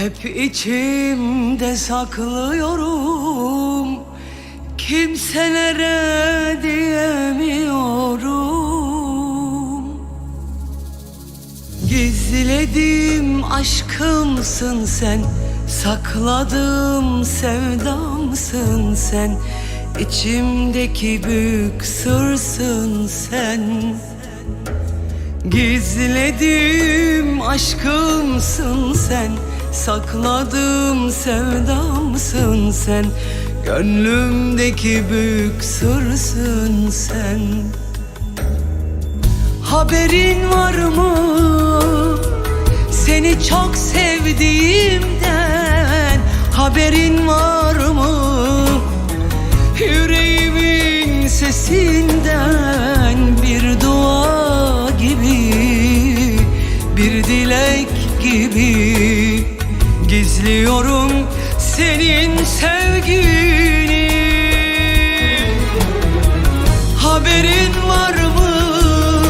Hep içimde saklıyorum. Kimselere diyemiyorum. Gizlediğim aşkımsın sen. Sakladığım sevdamsın sen. İçimdeki büyük sırsın sen. Gizlediğim aşkımsın sen Sakladığım sevdamsın sen Gönlümdeki büyük sırsın sen Haberin var mı? Seni çok sevdiğimden Haberin var mı? Yüreğimin sesinden bir dua gibi Bir dilek gibi Gizliyorum senin sevgini Haberin var mı?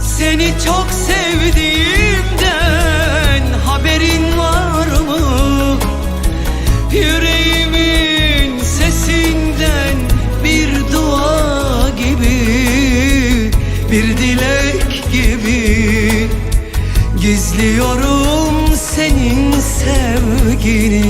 Seni çok sevdiğimden Haberin var mı? Yüreğimin sesinden bir dua gibi Bir dilek gibi Gizliyorum senin sevgini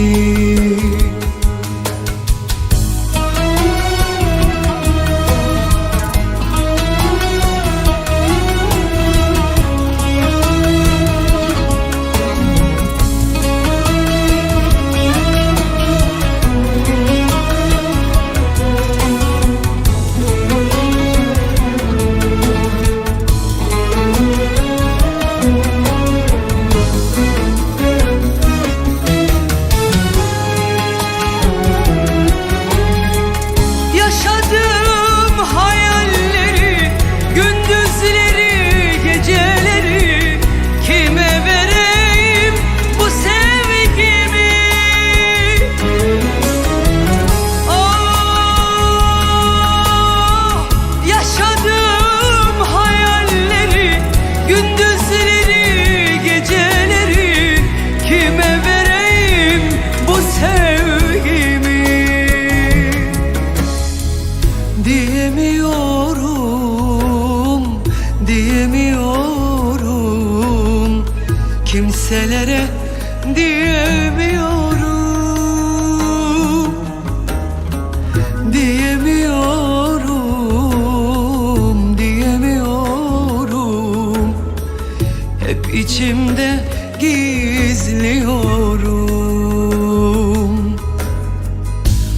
Kimselere diyemiyorum. Diyemiyorum, diyemiyorum. Hep içimde gizliyorum.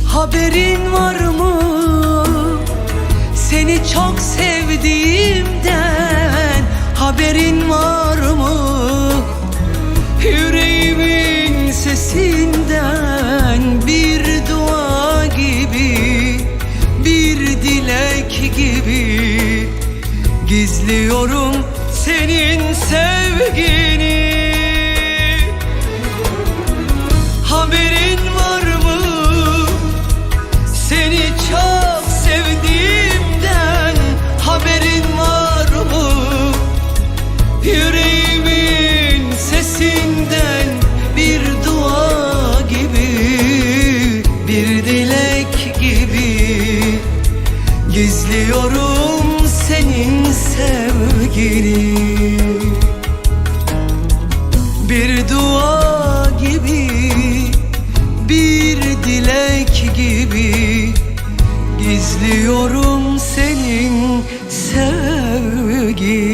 Haberin var Gizliyorum senin sevgini Haberin var mı? Seni çok sevdiğimden haberin var mı? Yüreğimin sesinden bir dua gibi Bir dilek gibi Gizliyorum senin sevgini. Bir dua gibi Bir dilek gibi Gizliyorum senin sevgini